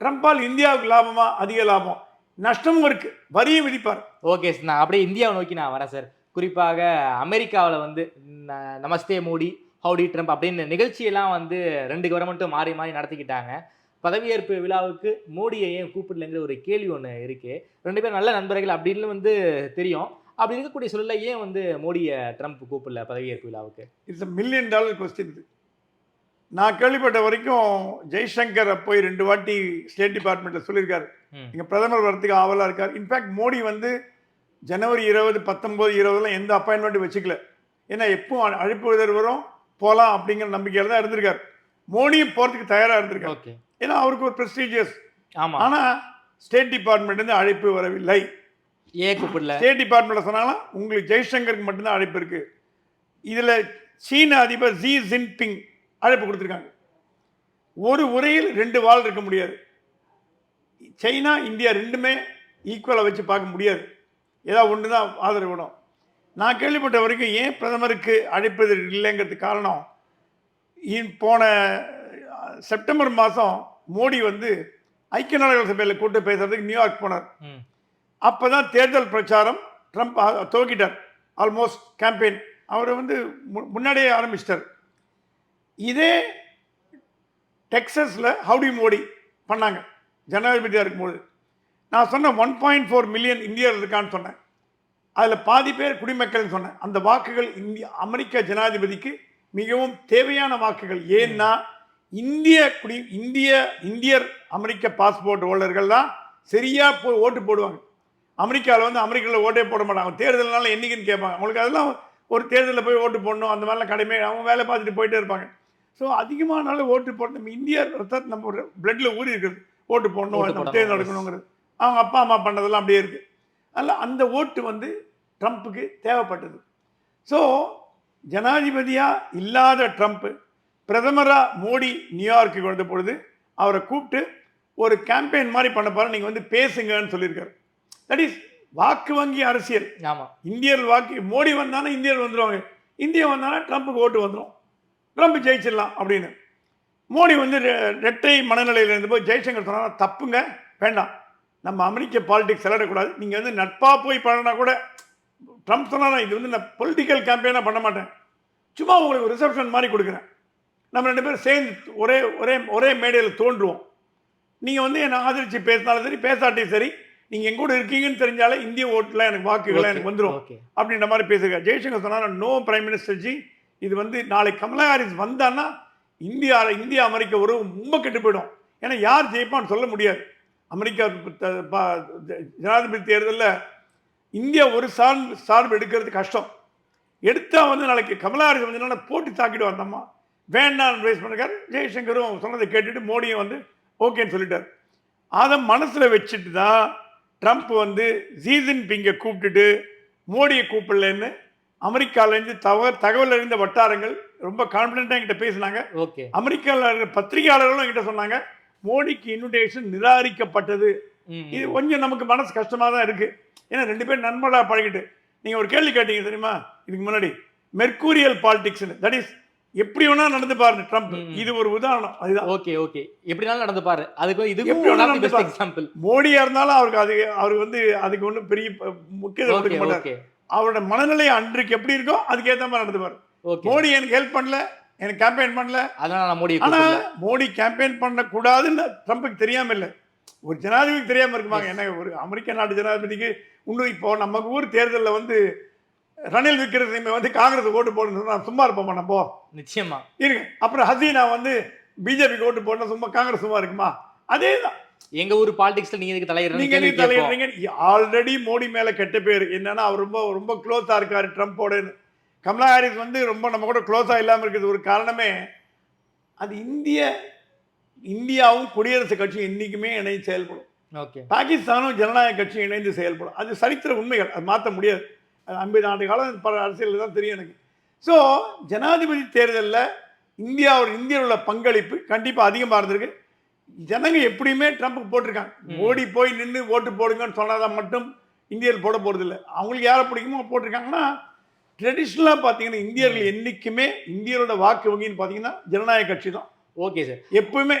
ட்ரம்ப்பால் இந்தியாவுக்கு லாபமா? அதிக லாபம். நஷ்டமும் இருக்கு. வரியும் விதிப்பார். ஓகே சார் நான் அப்படியே இந்தியாவை நோக்கி நான் வரேன் சார் குறிப்பாக அமெரிக்காவில் வந்து நமஸ்தே மோடி ஹவுடி ட்ரம்ப் அப்படின்னு நிகழ்ச்சியெல்லாம் வந்து ரெண்டு கவர்மெண்ட்டும் மாறி மாறி நடத்திக்கிட்டாங்க. பதவியேற்பு விழாவுக்கு மோடியை ஏன் கூப்பிடலைங்கிற ஒரு கேள்வி ஒன்று இருக்கு. ரெண்டு பேரும் நல்ல நண்பர்கள் அப்படின்னு வந்து தெரியும். அப்படி இருக்கக்கூடிய சூழல்ல ஏன் வந்து மோடியை ட்ரம்ப் கூப்பிடல பதவியேற்பு விழாவுக்கு? இட்ஸ் மில்லியன் டாலர் கொஸ்டின் நான் கேள்விப்பட்ட வரைக்கும் ஜெய்சங்கர் போய் ரெண்டு வாட்டி ஸ்டேட் டிபார்ட்மெண்ட்டில் சொல்லியிருக்காரு. இங்கே பிரதமர் வரதுக்கு ஆவலாக இருக்கார். இன்ஃபேக்ட் மோடி வந்து ஜனவரி இருபது பத்தொம்போது இருபதுலாம் எந்த அப்பாயின்மெண்ட்டும் வச்சுக்கல. ஏன்னா எப்பவும் அழ- அழைப்பு விதர் வரும் போகலாம் அப்படிங்கிற நம்பிக்கையில் தான் இருந்திருக்காரு. மோடியும் போகிறதுக்கு தயாராக இருந்திருக்காரு. ஏன்னா அவருக்கு ஒரு ப்ரெஸ்டீஜியஸ் ஆனால் ஸ்டேட் டிபார்ட்மெண்ட்லேருந்து அழைப்பு வரவில்லை. கூப்பிடல? ஸ்டேட் டிபார்ட்மெண்ட்டில் சொன்னாலும் உங்களுக்கு ஜெய்சங்கருக்கு மட்டும்தான் அழைப்பு இருக்கு. இதில் சீன அதிபர் ஜி ஜின்பிங் அழைப்பு கொடுத்துருக்காங்க. ஒரு உரையில் ரெண்டு வாள் இருக்க முடியாது. சைனா இந்தியா ரெண்டுமே ஈக்குவலாக வச்சு பார்க்க முடியாது. ஏதாவது ஒன்று தான் ஆதரவு வேணும். நான் கேள்விப்பட்ட வரைக்கும் ஏன் பிரதமருக்கு அழைப்பது இல்லைங்கிறதுக்கு காரணம் போன செப்டம்பர் மாதம் மோடி வந்து ஐக்கிய நாடுகள் சபையில் கூட்டு பேசுறதுக்கு நியூயார்க் போனார். ம். அப்பதான் தேர்தல் பிரச்சாரம் ட்ரம்ப் துவக்கிட்டார். Almost campaign. அவர் வந்து முன்னாடியே ஆரம்பிச்சிட்டார். இதே டெக்ஸஸில் ஹவுடி மோடி பண்ணாங்க. ஜனாதிபதியாக இருக்கும்போது. நான் சொன்னேன் ஒன் பாயிண்ட் ஃபோர் மில்லியன் இந்தியர்கள் இருக்கான்னு சொன்னேன். அதில் பாதி பேர் குடிமக்கள்னு சொன்னேன். அந்த வாக்குகள் இந்திய அமெரிக்க ஜனாதிபதிக்கு மிகவும் தேவையான வாக்குகள். ஏன்னா இந்திய குடி இந்திய இந்தியர் அமெரிக்க பாஸ்போர்ட் ஹோல்டர்கள் தான் சரியாக போய் ஓட்டு போடுவாங்க. அமெரிக்காவில் வந்து அமெரிக்காவில் ஓட்டே போட மாட்டாங்க. தேர்தல்னால என்றைக்குன்னு கேட்பாங்க. அவங்களுக்கு அதெல்லாம் ஒரு தேர்தலில் போய் ஓட்டு போடணும். அந்த மாதிரிலாம் கடமை அவங்க வேலை பார்த்துட்டு போயிட்டே இருப்பாங்க. ஸோ அதிகமான நாள் ஓட்டு போட நம்ம இந்திய ரத்தம் நம்ம ஒரு பிளட்ல ஊறி இருக்குது. ஓட்டு போடணும் நம்ம நடக்கணுங்கிறது. அவங்க அப்பா அம்மா பண்ணதெல்லாம் அப்படியே இருக்குது அதில் அந்த ஓட்டு வந்து ட்ரம்ப்புக்கு தேவைப்பட்டது. ஸோ ஜனாதிபதியாக இல்லாத ட்ரம்ப் பிரதமராக மோடி நியூயார்க்கு வந்த பொழுது அவரை கூப்பிட்டு ஒரு கேம்பெயின் மாதிரி பண்ண போகிற நீங்கள் வந்து பேசுங்கன்னு சொல்லியிருக்காரு. தட் இஸ் வாக்கு வங்கி அரசியல். ஆமா. இந்தியர் வாக்கு மோடி வந்தானா இந்தியர் வந்துடுவாங்க இந்தியா வந்தானா ட்ரம்ப்புக்கு ஓட்டு வந்துடும் ட்ரம்ப் ஜெயிச்சிடலாம் அப்படின்னு. மோடி வந்து ரெட்டை மனநிலையில் இருந்தபோது ஜெய்சங்கர் சொன்னா தப்புங்க வேண்டாம். நம்ம அமெரிக்க பாலிடிக்ஸ் விளையாடக்கூடாது நீங்கள் வந்து நட்பாக போய் பண்ணனா கூட ட்ரம்ப் சொன்னா இது வந்து நான் பொலிட்டிக்கல் கேம்பெயினாக பண்ண மாட்டேன். சும்மா உங்களுக்கு ரிசப்ஷன் மாதிரி கொடுக்குறேன். நம்ம ரெண்டு பேரும் சேர்ந்து ஒரே ஒரே ஒரே மேடையில் தோன்றுவோம். நீங்கள் வந்து என்னை ஆதரித்து பேசினாலும் சரி பேசாட்டியும் சரி நீங்கள் எங்கூட இருக்கீங்கன்னு தெரிஞ்சாலே இந்திய ஓட்டில் எனக்கு வாக்குகள் எனக்கு வந்துடும் அப்படின்ற மாதிரி பேசுகிறார் ஜெய்சங்கர் சொன்னார் நோ பிரைம் மினிஸ்டர் ஜி இது வந்து நாளை கமலா ஹாரிஸ் வந்தான்னா இந்தியா இந்தியா அமெரிக்க உறவு ரொம்ப கெட்டு போயிடும். ஏன்னா யார் ஜெயிப்பான்னு சொல்ல முடியாது. அமெரிக்கா த- ஜனாதிபதி தேர்தலில் இந்தியா ஒரு சார்பு சார்பு எடுக்கிறது கஷ்டம். எடுத்தால் வந்து நாளைக்கு கமலா ஹாரிஸ் வந்து போட்டு தாக்கிடுவார் அந்த அம்மா. வேண்டாம் பேஸ் பண்ணிருக்காரு. ஜெய்சங்கரும் சொன்னதை கேட்டுட்டு மோடியும் வந்து ஓகேன்னு சொல்லிட்டார். அதை மனசில் வச்சுட்டு தான் ட்ரம்ப் வந்து ஜீசன் பிங்கை கூப்பிட்டுட்டு மோடியை கூப்பிடலன்னு அமெரிக்காவிலேருந்து தவ தகவல் அறிந்த வட்டாரங்கள் ரொம்ப கான்ஃபிடென்ட்டாக என்கிட்ட பேசினாங்க. ஓகே. அமெரிக்காவில் இருக்கிற பத்திரிகையாளர்களும் என்கிட்ட சொன்னாங்க மோடிக்கு இன்விடேஷன் நிராகரிக்கப்பட்டது. இது கொஞ்சம் நமக்கு மனசு கஷ்டமாக தான் இருக்குது ஏன்னா ரெண்டு பேரும் நண்பர்களாக பழகிட்டு நீங்கள் ஒரு கேள்வி கேட்டீங்க தெரியுமா? இதுக்கு முன்னாடி மெர்க்கூரியல் பாலிடிக்ஸ்னு தட் இஸ் எப்படி வேணா நடந்து பாருங்க ட்ரம்ப். இது ஒரு உதாரணம் அதுதான். Okay okay. எப்படினாலும் நடந்து பாரு. அதுக்கு இதுக்கும் எப்படி நடந்து எக்ஸாம்பிள் மோடியா இருந்தாலும் அவருக்கு அது அவருக்கு வந்து அதுக்கு ஒன்றும் பெரிய முக்கியத்துவம் கொடுக்க மாட்டார். அவரோட மனநிலை அன்றைக்கு எப்படி இருக்கோ அதுக்கேற்ற மாதிரி நடந்துப்பார். மோடி எனக்கு ஹெல்ப் பண்ணல எனக்கு கேம்பெயின் பண்ணல. அதனால நான் மோடியை ஆனா கூப்பிடல. மோடி கேம்பெயின் பண்ணக்கூடாதுன்னு ட்ரம்ப்புக்கு தெரியாம இல்லை. ஒரு ஜனாதிபதிக்கு தெரியாம இருக்குமாங்க. என்ன ஒரு அமெரிக்க நாட்டு ஜனாதிபதிக்கு இன்னும் இப்போ நம்ம ஊர் தேர்தலில் வந்து ரணில் விக்ரமசிங்க வந்து காங்கிரஸ் ஓட்டு போடணும்னு சும்மா இருப்போமா நம்ம? நிச்சயமா. இருங்க. அப்புறம் ஹசீனா வந்து பிஜேபிக்கு ஓட்டு போடணும் சும்மா காங்கிரஸ் சும்மா இருக்குமா? அதே தான் எங்க ஊர் பாலிடிக்ஸ்ல நீங்க எதுக்கு தலையிடணும் நீங்க தலையிடுறீங்க ஆல்ரெடி மோடி மேல கெட்ட பேர். என்னன்னா அவர் ரொம்ப ரொம்ப க்ளோஸா இருக்காரு ட்ரம்ப்போட கமலா ஹாரிஸ் வந்து ரொம்ப நம்ம கூட க்ளோஸா இல்லாம இருக்கிறது ஒரு காரணமே அது இந்திய இந்தியாவும் குடியரசு கட்சியும் என்னைக்குமே இணைந்து செயல்படும். ஓகே. பாகிஸ்தானும் ஜனநாயக கட்சியும் இணைந்து செயல்படும். அது சரித்திர உண்மைகள். அது மாற்ற முடியாது. அது ஐம்பது ஆண்டு காலம் பல அரசியல் தான் தெரியும் எனக்கு. ஸோ ஜனாதிபதி தேர்தலில் இந்தியாவோட இந்தியாவில் பங்களிப்பு கண்டிப்பாக அதிகமாக இருந்திருக்கு. ஜனங்க எப்படியுமே ட்ரம்ப்புக்கு போட்டிருக்காங்க. மோடி போய் நின்று ஓட்டு போடுங்கன்னு சொன்னாதான் மட்டும் இந்தியர்கள் போட போகிறதில்ல அவங்களுக்கு யாரை பிடிக்குமோ போட்டிருக்காங்கன்னா ட்ரெடிஷ்னலாக பார்த்தீங்கன்னா இந்தியர்கள் என்றைக்குமே இந்தியரோட வாக்கு வங்கின்னு பார்த்தீங்கன்னா ஜனநாயக கட்சி தான். Okay sir. எப்பவுமே.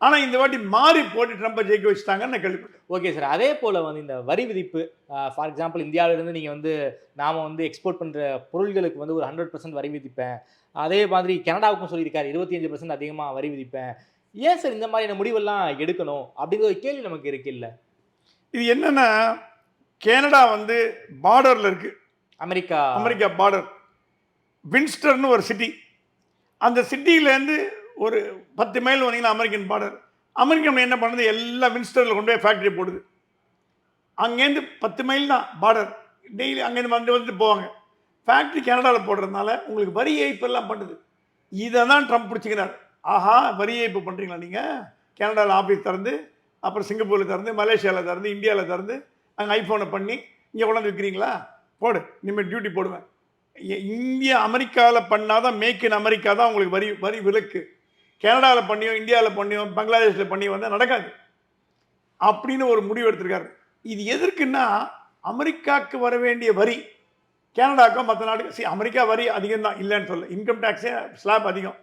ஆனால் இந்த வாட்டி மாறி போட்டு ட்ரம்ப்பை ஜெயிக்க வச்சுட்டாங்கன்னு நான் கேள்விப்பட்டேன். Okay sir. அதே போல் வந்து இந்த வரி விதிப்பு ஃபார் எக்ஸாம்பிள் இந்தியாவிலேருந்து நீங்கள் வந்து நாம் வந்து எக்ஸ்போர்ட் பண்ணுற பொருள்களுக்கு வந்து ஒரு ஹண்ட்ரட் பர்சன்ட் வரி விதிப்பேன். அதே மாதிரி கனடாவுக்கும் சொல்லியிருக்காரு இருபத்தி அஞ்சு பர்சன்ட் அதிகமாக வரி விதிப்பேன். ஏன் சார் இந்த மாதிரியான முடிவெல்லாம் எடுக்கணும் அப்படிங்கிற ஒரு கேள்வி நமக்கு இருக்கு இல்ல? இது என்னன்னா கனடா வந்து பார்டரில் இருக்குது அமெரிக்கா. அமெரிக்கா பார்டர் வின்ஸ்டர்னு ஒரு சிட்டி அந்த சிட்டியிலேருந்து ஒரு பத்து மைல் வந்தீங்கன்னா அமெரிக்கன் பார்டர் அமெரிக்கன் என்ன பண்ணுது? எல்லா வின்ஸ்டரில் கொண்டு போய் ஃபேக்ட்ரி போடுது. அங்கேருந்து பத்து மைல் தான் பார்டர் டெய்லி அங்கேருந்து வந்து வந்து போவாங்க. ஃபேக்ட்ரி கனடாவில் போடுறதுனால உங்களுக்கு வரி ஏய்ப்பெல்லாம் பண்ணுது. இதை தான் ட்ரம்ப் பிடிச்சிக்கிறார். ஆஹா வரி ஏய்ப்பு பண்ணுறீங்களா நீங்கள் கனடாவில் ஆஃபீஸ் திறந்து அப்புறம் சிங்கப்பூரில் திறந்து மலேசியாவில் திறந்து இந்தியாவில் திறந்து அங்கே ஐஃபோனை பண்ணி இங்கே கொண்டாந்து விற்கிறீங்களா போடு இனிமேல் டியூட்டி போடுவேன். இந்தியா அமெரிக்காவில் பண்ணாதான் மேக் இன் அமெரிக்கா தான் உங்களுக்கு வரி வரி விலக்கு. கனடாவில் பண்ணியோ இந்தியாவில் பண்ணியோ பங்களாதேஷில் பண்ணியோ வந்தால் நடக்காது. அப்படின்னு ஒரு முடிவு எடுத்திருக்காரு. இது எதற்குன்னா அமெரிக்காவுக்கு வர வேண்டிய வரி கனடாக்கோ மற்ற நாட்டுக்கு சரி அமெரிக்கா வரி அதிகம் தான் இல்லைன்னு சொல்ல இன்கம் டேக்ஸே ஸ்லாப் அதிகம்.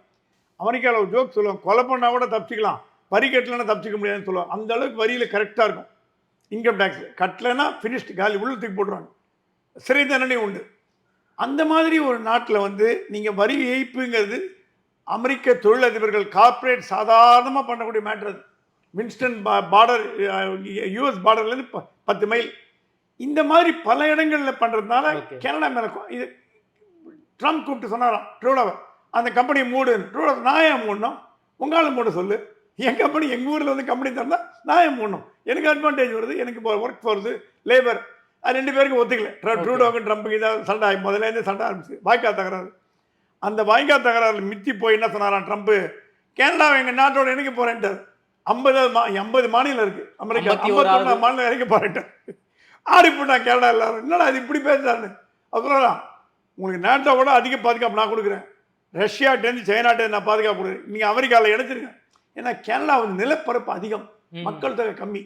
அமெரிக்காவில் ஒரு ஜோக் சொல்லுவாங்க கொலை பண்ணால் கூட தப்பிச்சிக்கலாம். வரி கட்டலைன்னா தப்பிச்சிக்க முடியாதுன்னு சொல்லுவாங்க அந்த அளவுக்கு வரியில் கரெக்டாக இருக்கும். இன்கம் டேக்ஸ் கட்டலைன்னா ஃபினிஷ்டு காலி உள்ள தூக்கி போட்டுருவாங்க. சிறை தண்டனை உண்டு. அந்த மாதிரி ஒரு நாட்டில் வந்து நீங்கள் வரி ஏய்ப்புங்கிறது அமெரிக்க தொழிலதிபர்கள் கார்ப்பரேட் சாதாரணமாக பண்ணக்கூடிய மேட்ரு அது. வின்ஸ்டன் பார்டர் யூஎஸ் பார்டர்லேருந்து ப பத்து மைல். இந்த மாதிரி பல இடங்களில் பண்ணுறதுனால. கனடா மேலே இது ட்ரம்ப் கூப்பிட்டு சொன்னாராம் ட்ரூடோவை அந்த கம்பெனியை மூடு. ட்ரூடோ நான் ஏன் மூடணும்? உங்களால் மூட சொல்லு. என் கம்பெனி எங்கள் ஊரில் வந்து கம்பெனி திறந்தா நான் ஏன் மூடணும்? எனக்கு அட்வான்டேஜ் வருது எனக்கு ஒர்க் போகிறது லேபர் அது ரெண்டு பேருக்கு ஒத்துக்கல. ட்ர- Okay. ட்ரூடோவுக்கு ட்ரம்ப்புக்கு இதாக சண்டை ஆகி முதல்லேருந்து சண்டை ஆரம்பிச்சு. வாய்க்கா தகராறு. அந்த வாய்க்கா தகராறில் மித்தி போய் என்ன சொன்னாராம் ட்ரம்ப்பு கனடாவை எங்கள் நாட்டோட இணைக்க போகிறேன்ட்டார் ஐம்பது மா ஐம்பது மாநிலம் இருக்குது அமெரிக்கா 51 ஐம்பத்தொன்னா மாநிலம் இணைக்க போகிறேன்ட்டார் ஆடி போட்டான் கனடா எல்லாரும். என்னடா இது இப்படி பேசுறாருன்னு? அப்புறம் உங்களுக்கு நாட்டை விட அதிக பாதுகாப்பு நான் கொடுக்குறேன். ரஷ்யாட்டேருந்து சைனாட்டேருந்து நான் பாதுகாப்பு கொடுக்குறேன். நீங்கள் அமெரிக்காவில் எடுத்துருங்க. ஏன்னா கனடா வந்து நிலப்பரப்பு அதிகம். மக்கள் தொகை கம்மி.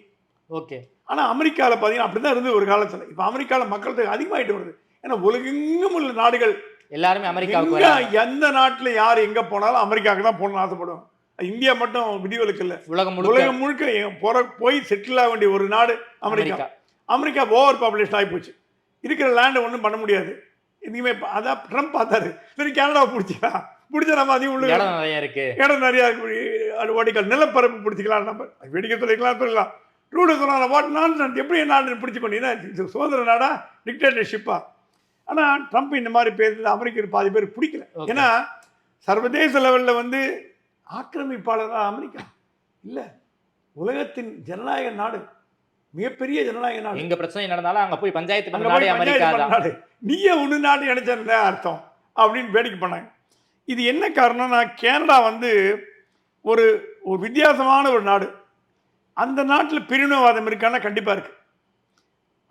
ஓகே. ஆனால் அமெரிக்காவில் பார்த்தீங்கன்னா அப்படி தான் இருந்தது ஒரு காலத்தில். இப்போ அமெரிக்காவில் மக்கள் தொகை அதிகமாகிட்டு வருது. ஏன்னா உலகெங்கும் உள்ள நாடுகள். எல்லாருமே வராங்க எந்த நாட்டில் யார் எங்கே போனாலும் அமெரிக்காவுக்கு தான் போகணும்னு ஆசைப்படுவாங்க. இந்தியா மட்டும் விதிவிலக்கு இல்லை. உலகம் உலகம் முழுக்க போற போய் செட்டில் ஆக வேண்டிய ஒரு நாடு America. America. America over population ஆகி போச்சு. இருக்கிற லேண்டை ஒன்றும் பண்ண முடியாது. இனிமே அதான் ட்ரம்ப் பார்த்தாரு. சரி கனடாவை பிடிச்சிக்கலாம் பிடிச்ச நம்ம அதையும் உள்ள இடம் நிறைய இருக்கு. இடம் நிறையா அது ஓடிக்கல் நிலப்பரப்பு பிடிச்சிக்கலாம் நம்ம. வெடிக்க சொல்லிக்கலாம் சொல்லலாம் ரூடு சொன்னாங்க வாட் நான் எப்படி நாடு பிடிச்சிக்கொண்டீங்கன்னா இது சுதந்திர நாடா? டிக்டேட்டர்ஷிப்பா ஆனால் ட்ரம்ப் இந்த மாதிரி பேசுறது அமெரிக்கர் பாதி பேர் பிடிக்கல. ஏன்னா சர்வதேச லெவலில் வந்து ஆக்கிரமிப்பாளராக அமெரிக்கா? இல்லை. உலகத்தின் ஜனநாயக நாடு. மிகப்பெரிய ஜனநாயக நாடு. எங்க பிரச்சனை நடந்தாலும் அங்க போய் பஞ்சாயத்து அங்க பண்ண போய் நாடே அமெரிக்கா தான் நாடு. நீயே ஒன்று நாடு இணைச்சா அர்த்தம் அப்படின்னு வேடிக்கை பண்ணாங்க. இது என்ன காரணம்னா கனடா வந்து ஒரு ஒரு வித்தியாசமான ஒரு நாடு. அந்த நாட்டில் பிரிவினவாதம் இருக்கான்னா கண்டிப்பாக இருக்கு.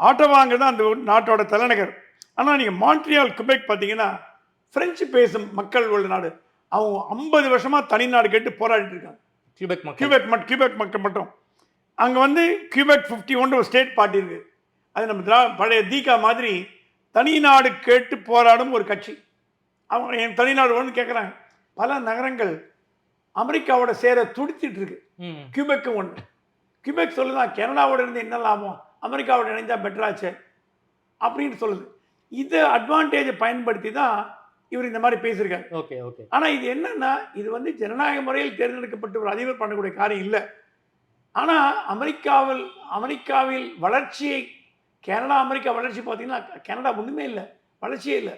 ஆட்டோவாங்க தான் அந்த நாட்டோட தலைநகர். ஆனால் நீங்கள் மான்ட்ரியால் குபெக் பார்த்தீங்கன்னா பிரெஞ்சு பேசும் மக்கள் உள்ள நாடு. அவங்க ஐம்பது வருஷமாக தனிநாடு கேட்டு போராடிட்டு இருக்காங்க. கியூபெக் கியூபெக் கியூபெக் மக்கள் மட்டும். அங்கே வந்து கியூபெக் ஃபிஃப்டி ஒன்று ஒரு ஸ்டேட் பார்ட்டி இருக்கு. அது நம்ம திரா பழைய தீகா மாதிரி தனி நாடு கேட்டு போராடும் ஒரு கட்சி. அவங்க என் தனிநாடு ஒன்று கேட்குறாங்க பல நகரங்கள் அமெரிக்காவோட சேர துடிச்சிட்டு இருக்கு. கியூபெக்கு ஒன்று கியூபெக் சொல்லுதான் கனடாவோட இருந்து என்ன லாபம்? அமெரிக்காவோட இணைஞ்சா பெட்டராச்சு அப்படின்னு சொல்லுது. இதை அட்வான்டேஜை பயன்படுத்தி தான் இவர் இந்த மாதிரி பேசியிருக்காரு. Okay okay. ஆனால் இது என்னன்னா இது வந்து ஜனநாயக முறையில் தேர்ந்தெடுக்கப்பட்ட ஒரு அதிபர் பண்ணக்கூடிய காரியம் இல்லை. ஆனால் அமெரிக்காவில் அமெரிக்காவில் வளர்ச்சியை கனடா அமெரிக்கா வளர்ச்சி பார்த்தீங்கன்னா கனடா ஒன்றுமே இல்லை. வளர்ச்சியே இல்லை.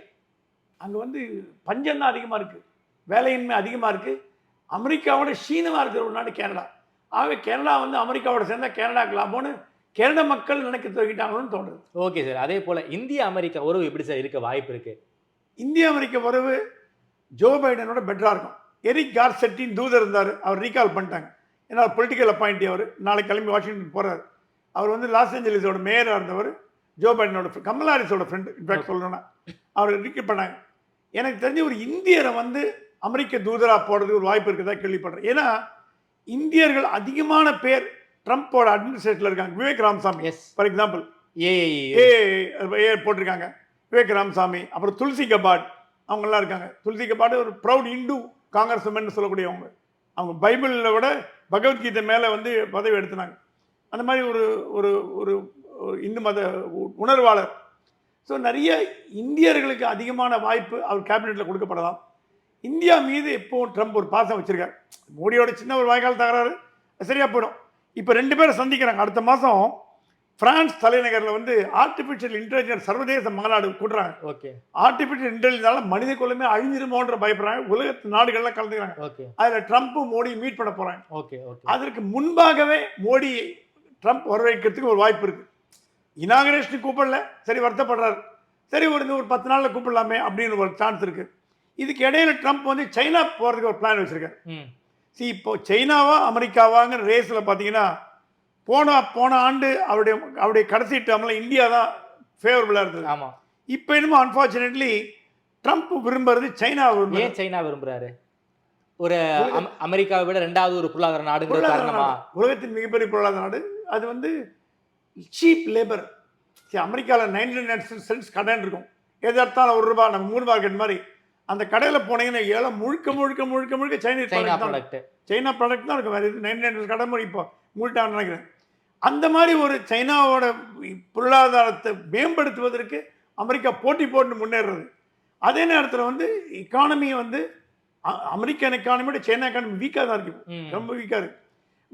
அங்கே வந்து பஞ்சம் தான் அதிகமாக இருக்குது வேலையின்மை அதிகமாக இருக்குது அமெரிக்காவோட சீனமாக இருக்கிற ஒரு நாடு கனடா. ஆகவே கனடா வந்து அமெரிக்காவோட சேர்ந்தா கனடாக்கு லாபம்னு கனடா மக்கள் நினைக்க துவங்கிட்டாங்களோன்னு தோணுது ஓகே சார். அதே போல இந்திய அமெரிக்கா உறவு எப்படி சார் இருக்க வாய்ப்பு இருக்கு? இந்திய அமெரிக்க உறவு ஜோ பைடனோட பெட்டராக இருக்கும். எரிக் கார்செட்டின் தூதர் இருந்தார். அவர் ரீகால் பண்ணிட்டாங்க. ஏன்னா பொலிட்டிக்கல் அப்பாயிண்டி அவர். நாளைக்கு கிளம்பி வாஷிங்டன் போகிறார் அவர் வந்து லாஸ் ஏஞ்சலிஸோட மேயராக இருந்தவர். ஜோ பைடனோட friend, கமலா ஹாரிஸோட ஃப்ரெண்டு இன்ஃபேக்ட் சொல்லணும்னா. அவர் ரீக்கல் பண்ணாங்க. எனக்கு தெரிஞ்ச ஒரு இந்தியரை வந்து அமெரிக்க தூதராக போடுறதுக்கு ஒரு வாய்ப்பு இருக்குதா கேள்விப்படுறேன். ஏன்னா இந்தியர்கள் அதிகமான பேர் ட்ரம்ப்போட அட்மினிஸ்ட்ரேஷனில் இருக்காங்க. Vivek Ramaswamy as for example A A போட்டிருக்காங்க. விவேக் ராமசாமி அப்புறம் துளசி கபாட் அவங்கெல்லாம் இருக்காங்க. துளசி கபாட் ஒரு ப்ரௌட் இந்து காங்கிரஸ் சொல்லக்கூடியவங்க. அவங்க பைபிளில் விட பகவத்கீதை மேலே வந்து பதவி எடுத்துனாங்க. அந்த மாதிரி ஒரு ஒரு ஒரு இந்து மத உ- உணர்வாளர். ஸோ நிறைய இந்தியர்களுக்கு அதிகமான வாய்ப்பு அவர் கேபினெட்டில் கொடுக்கப்படலாம். இந்தியா மீது எப்போவும் ட்ரம்ப் ஒரு பாசம் வச்சுருக்கார். மோடியோட சின்ன ஒரு வாய்க்கால் தகராறு சரியாக போயிடும். இப்போ ரெண்டு பேரும் சந்திக்கிறாங்க. அடுத்த மாதம் பிரான்ஸ் தலைநகரில் வந்து ஆர்டிஃபிஷியல் இன்டெலிஜென்ஸ் சர்வதேச மாநாடு கூட்டுறாங்க ஓகே. ஆர்டிஃபிஷியல் இன்டெலிஜென்ஸால மனித குலமே அழிஞ்சிருமோன்ற பயப்படுறாங்க. உலகத்து நாடுகள்லாம் கலந்துக்கிறாங்க. ஓகே. அதில் ட்ரம்ப்பும் மோடி மீட் பண்ண போகிறாங்க ஓகே ஓகே. அதற்கு முன்பாகவே மோடி ட்ரம்ப் வரவேற்கிறதுக்கு ஒரு வாய்ப்பு இருக்கு. இனாகரேஷனுக்கு கூப்பிடல. சரி வருத்தப்படுறாரு. சரி ஒரு ஒரு பத்து நாளில் கூப்பிடலாமே அப்படின்னு ஒரு சான்ஸ் இருக்கு. இதுக்கு இடையில ட்ரம்ப் வந்து சைனா போகிறதுக்கு ஒரு பிளான் வச்சிருக்காரு. see இப்போ சைனாவா அமெரிக்காவாங்கிற ரேஸில் பார்த்தீங்கன்னா போன போன ஆண்டு அவருடைய அவருடைய கடைசி டேர்மில் இந்தியா தான் ஃபேவரபுளாக இருந்தது. ஆமா. இப்போ என்னமோ அன்ஃபார்ச்சுனேட்லி ட்ரம்ப் விரும்புறது சைனா விரும்புறது. ஏன் சைனா விரும்புறாரு? ஒரு அம்- அமெரிக்காவை விட ரெண்டாவது ஒரு பொருளாதார பொருளாதார காரணமா? நாடு. உலகத்தின் மிகப்பெரிய பொருளாதார நாடு. அது வந்து சீப் லேபர் சரி அமெரிக்காவில் நைன்டி நைன் சென்ட்ஸ் கடன் இருக்கும். எது எடுத்தாலும் ஒரு ரூபா நம்ம மூணு மார்க்கெட் மாதிரி. அந்த கடையில் போனீங்கன்னா ஏழை முழுக்க முழுக்க முழுக்க முழுக்க Chinese China product China product தான் இருக்கும். வேறு நைன்டி நைன் கடன் மாதிரி இப்போ மூட்டான்னு நினைக்கிறேன். அந்த மாதிரி ஒரு சைனாவோட பொருளாதாரத்தை மேம்படுத்துவதற்கு அமெரிக்கா போட்டி போட்டு முன்னேறுறது. அதே நேரத்தில் வந்து எக்கானமி வந்து அமெரிக்கன் எக்கானமியோட சைனா எக்கானமி வீக்காக தான் இருக்கு. ரொம்ப வீக்காக இருக்கு.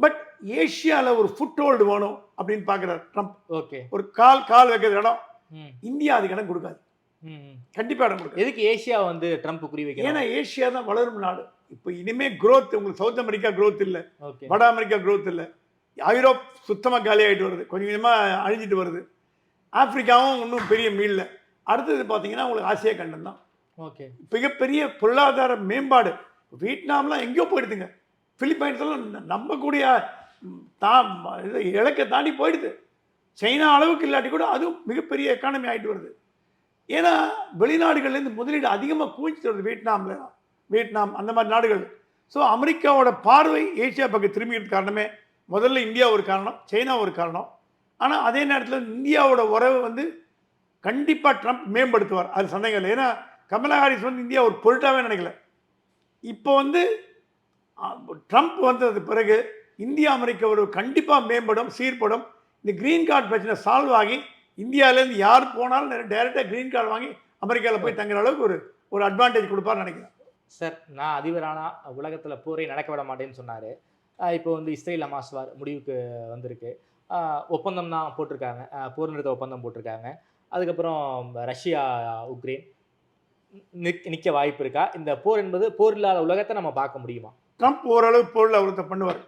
பட் ஏஷியாவில் ஒரு ஃபுட் ஹோல்டு வேணும் அப்படின்னு பார்க்குறாரு ட்ரம்ப் ஓகே. ஒரு கால் கால் வைக்கிற இடம். இந்தியா அதுக்கு இடம் கொடுக்காது. கண்டிப்பாக இடம் கொடுக்காது. எதுக்கு ஏசியா வந்து ட்ரம்ப் குறி ஏன்னா வைக்கிறார் ஏஷியா தான் வளரும் நாடு. இப்போ இனிமே growth உங்களுக்கு சவுத் அமெரிக்கா growth இல்லை. வட அமெரிக்கா growth இல்லை. ஐரோப் சுத்தமாக காலியாகிட்டு வருது. கொஞ்சம் கொஞ்சமாக அழிஞ்சிட்டு வருது. ஆப்பிரிக்காவும் இன்னும் பெரிய மீளல. அடுத்தது பார்த்தீங்கன்னா உங்களுக்கு ஆசியா கண்டம் தான். ஓகே. மிகப்பெரிய பொருளாதார மேம்பாடு. வியட்நாம்லாம் எங்கேயோ போயிடுதுங்க. பிலிப்பைன்ஸ் எல்லாம் ந- நம்பக்கூடிய தா இது இலக்கை தாண்டி போயிடுது. சைனா அளவுக்கு இல்லாட்டி கூட அதுவும் மிகப்பெரிய எக்கானமி ஆகிட்டு வருது. ஏன்னா வெளிநாடுகள்லேருந்து முதலீடு அதிகமாக குவிச்சிட்டு வருது வியட்நாமில். வியட்நாம் அந்த மாதிரி நாடுகள். ஸோ அமெரிக்காவோட பார்வை ஏசியா பக்கம் திரும்பிக்கிறது காரணமே முதல்ல இந்தியா ஒரு காரணம் சைனா ஒரு காரணம். ஆனால் அதே நேரத்தில் இந்தியாவோட உறவு வந்து கண்டிப்பாக ட்ரம்ப் மேம்படுத்துவார். அது சந்தேகம் இல்லை. ஏன்னா கமலா ஹாரிஸ் வந்து இந்தியா ஒரு பொருட்டாகவே நினைக்கல. இப்போ வந்து ட்ரம்ப் வந்தது பிறகு இந்தியா அமெரிக்க உறவு கண்டிப்பாக மேம்படும் சீர்படும். இந்த க்ரீன் கார்டு பிரச்சனை சால்வ் ஆகி இந்தியாவிலேருந்து யார் போனாலும் டைரெக்டாக க்ரீன் கார்டு வாங்கி அமெரிக்காவில் போய் தங்குற அளவுக்கு ஒரு ஒரு அட்வான்டேஜ் கொடுப்பார்னு நினைக்கிறேன். சார் நான் அதிபரானா உலகத்தில் போரே நடக்க விட மாட்டேன்னு சொன்னார். இப்போ வந்து இஸ்ரேல் அமாஸ்வார் முடிவுக்கு வந்திருக்கு. ஒப்பந்தம் தான் போட்டிருக்காங்க. போர் நிறுத்த ஒப்பந்தம் போட்டிருக்காங்க. அதுக்கப்புறம் ரஷ்யா உக்ரைன் நிக் நிற்க வாய்ப்பு இருக்கா? இந்த போர் என்பது போர் இல்லாத உலகத்தை நம்ம பார்க்க முடியுமா? ட்ரம்ப் ஓரளவு போரில் அவர்த்த பண்ணுவார்.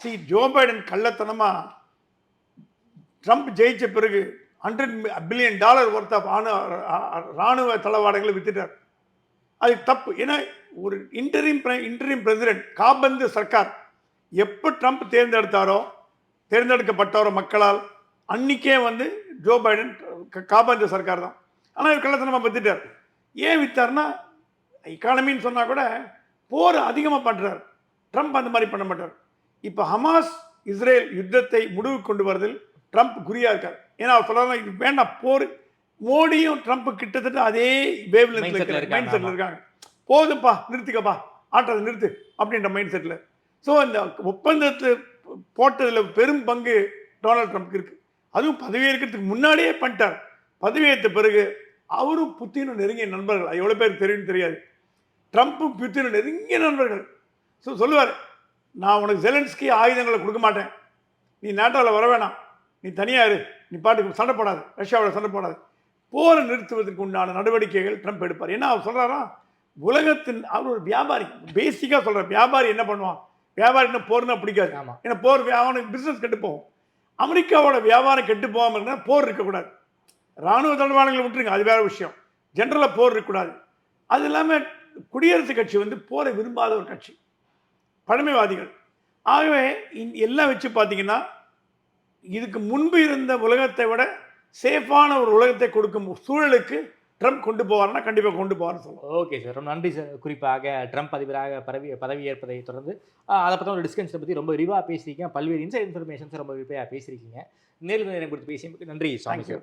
சி ஜோ பைடன் கள்ளத்தனமாக ட்ரம்ப் ஜெயிச்ச பிறகு hundred billion dollar worth of ஆணு ராணுவ தளவாடங்களை வித்துட்டார். அது தப்பு. ஏன்னா ஒரு இன்டரிம் இன்டரிம் பிரசிடென்ட் காபந்து சர்க்கார் எப்போ ட்ரம்ப் தேர்ந்தெடுத்தாரோ தேர்ந்தெடுக்கப்பட்டாரோ மக்களால் அன்னைக்கே வந்து ஜோ பைடன் க- காபந்து சர்க்கார் தான். ஆனால் இவர் கள்ளத்தனமாக வித்துட்டார் ஏன் வித்தார்னா எக்கானமின்னு சொன்னால் கூட போர் அதிகமாக பண்ணுறார் ட்ரம்ப் அந்த மாதிரி பண்ண மாட்டார். இப்போ ஹமாஸ் இஸ்ரேல் யுத்தத்தை முடிவு கொண்டு வரதில் ட்ரம்ப் குறியா இருக்கார். ஏன்னா அவர் சொல்றாங்க இது வேண்டாம் போர் மோடியும் ட்ரம்ப் கிட்டத்தட்ட அதே வேவ் மைண்ட் செட்டில். இருக்காங்க. போதும்ப்பா நிறுத்திக்கப்பா ஆட்டத்தை நிறுத்து அப்படின்ற மைண்ட் செட்டில் ஸோ அந்த ஒப்பந்தத்தை போட்டதில் பெரும் பங்கு டொனால்ட் ட்ரம்ப்க்கு இருக்குது அதுவும் பதவியேற்கிறதுக்கு முன்னாடியே பண்ணிட்டார். பதவியேற்ற பிறகு அவரும் புத்தினும் நெருங்கிய நண்பர்கள். எவ்வளோ பேருக்கு தெரியும்னு தெரியாது. ட்ரம்ப்பும் புத்தினும் நெருங்கிய நண்பர்கள். ஸோ சொல்லுவார் நான் உனக்கு ஜெலன்ஸ்கி ஆயுதங்களை கொடுக்க மாட்டேன். நீ நேட்டோவில் வர வேணாம். நீ தனியாக இரு. நீ பாட்டுக்கு சண்டை போடாது. ரஷ்யாவில் சண்டை போடாது. போரை நிறுத்துவதற்கு உண்டான நடவடிக்கைகள் ட்ரம்ப் எடுப்பார். ஏன்னா அவர் சொல்கிறாரா உலகத்தின் அவர் ஒரு வியாபாரி. பேசிக்காக சொல்கிறார் வியாபாரி என்ன பண்ணுவான்? வியாபாரி என்ன போர்னா பிடிக்காது. ஏன்னா போர் அவனுக்கு பிஸ்னஸ் கெட்டு போகும். அமெரிக்காவோட வியாபாரம் கெட்டு போகாமல் இருந்தால் போர் இருக்கக்கூடாது. ராணுவ தளவாடங்களை விட்டுருங்க அது வேற விஷயம். ஜென்ரலாக போர் இருக்கக்கூடாது. அது இல்லாமல் குடியரசுக் கட்சி வந்து போரை விரும்பாத ஒரு கட்சி. பழமைவாதிகள். ஆகவே எல்லாம் வச்சு பார்த்தீங்கன்னா இதுக்கு முன்பு இருந்த உலகத்தை விட சேஃபான ஒரு உலகத்தை கொடுக்கும் சூழலுக்கு ட்ரம்ப் கொண்டு போவார்னா கண்டிப்பாக கொண்டு போவார்னு சொல்லுவோம் ஓகே சார் ரொம்ப நன்றி சார் குறிப்பாக ட்ரம்ப் அதிபராக பதவி பதவி ஏற்பதை தொடர்ந்து அதை பற்றி ஒரு டிஸ்கஷனை பற்றி ரொம்ப விரிவாக பேசியிருக்கீங்க. பல்வேறு இன்சைட் இன்ஃபர்மேஷன்ஸ் ரொம்ப விரிவாக பேசியிருக்கீங்க. நேரில் நேரம் கொடுத்து பேசியமைக்கு நன்றி. சுவாமி தேங்க்யூ